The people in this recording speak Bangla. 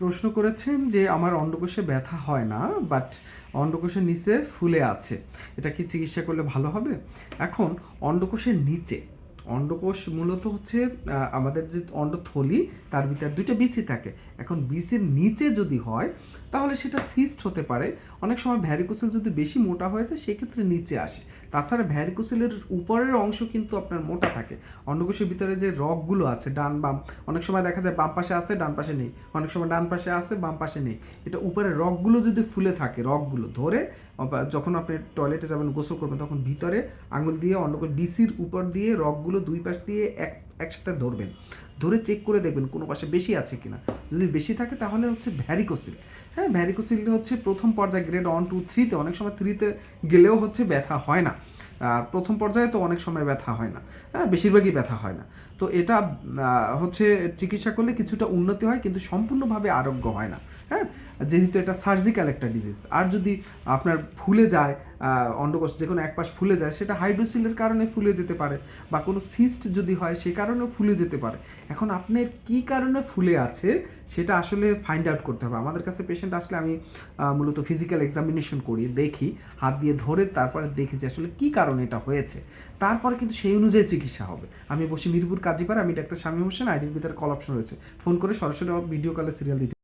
প্রশ্ন করেছেন যে আমার অন্ডকোষে ব্যথা হয় না বাট অন্ডকোষের নিচে ফুলে আছে। এটা কি চিকিৎসা করলে ভালো হবে? এখন অন্ডকোষের নিচে অন্ডকোষ মূলত হচ্ছে আমাদের যে অন্ডথলি, তার ভিতরে দুইটা বিচি থাকে। এখন বিচির নিচে যদি হয়, তাহলে সেটা সিস্ট হতে পারে। অনেক সময় ভ্যারিকোসেল যদি বেশি মোটা হয়ে যায়, সেক্ষেত্রে নিচে আসে। তাছাড়া ভ্যারিকোসেলের উপরের অংশ কিন্তু আপনার মোটা থাকে। অন্ডকোষের ভিতরে যে রগগুলো আছে, ডান বাম, অনেক সময় দেখা যায় বাম পাশে আছে, ডান পাশে নেই। অনেক সময় ডান পাশে আছে, বাম পাশে নেই। এটা উপরে রগগুলো যদি ফুলে থাকে, রগগুলো ধরে যখন আপনি টয়লেটে যাবেন, গোসল করবেন, তখন ভিতরে আঙুল দিয়ে অন্ডকোষ বিসির উপর দিয়ে রগগুলো দুই পাশ দিয়ে এক, একসাথে ধরবেন। ধরে চেক করে দেখবেন কোনো পাশে বেশি আছে কিনা। যদি বেশি থাকে তাহলে হচ্ছে ভ্যারিকোসিল হ্যাঁ ভ্যারিকোসিল হচ্ছে প্রথম পর্যায়ে গ্রেড ওয়ান টু থ্রিতে অনেক সময় থ্রিতে গেলেও হচ্ছে ব্যথা হয় না। আর প্রথম পর্যায়ে তো অনেক সময় ব্যথা হয় না। হ্যাঁ বেশিরভাগই ব্যথা হয় না। তো এটা হচ্ছে চিকিৎসা করলে কিছুটা উন্নতি হয় কিন্তু সম্পূর্ণভাবে আরোগ্য হয় না। হ্যাঁ যেহেতু এটা সার্জিক্যাল একটা ডিজিজ আর যদি আপনার ফুলে যায় অন্ডকোষ যে কোনো এক পাশ ফুলে যায়, সেটা হাইড্রোসিলের কারণে ফুলে যেতে পারে বা কোনো সিস্ট যদি হয়, সে কারণেও ফুলে যেতে পারে। এখন আপনার কি কারণে ফুলে আছে, সেটা আসলে ফাইন্ড আউট করতে হবে। আমাদের কাছে পেশেন্ট আসলে আমি মূলত ফিজিক্যাল এক্সামিনেশন করি, দেখি, হাত দিয়ে ধরে তারপরে দেখি যে আসলে কী কারণে এটা হয়েছে। তারপরে কিন্তু সেই অনুযায়ী চিকিৎসা হবে। আমি বসি মিরপুর কাজীপাড়া আমি ডাক্তার শামীম হোসেন, আইডির ভিতরে কল অপশন রয়েছে। ফোন করে সরাসরি ভিডিও কলে সিরিয়াল দিতে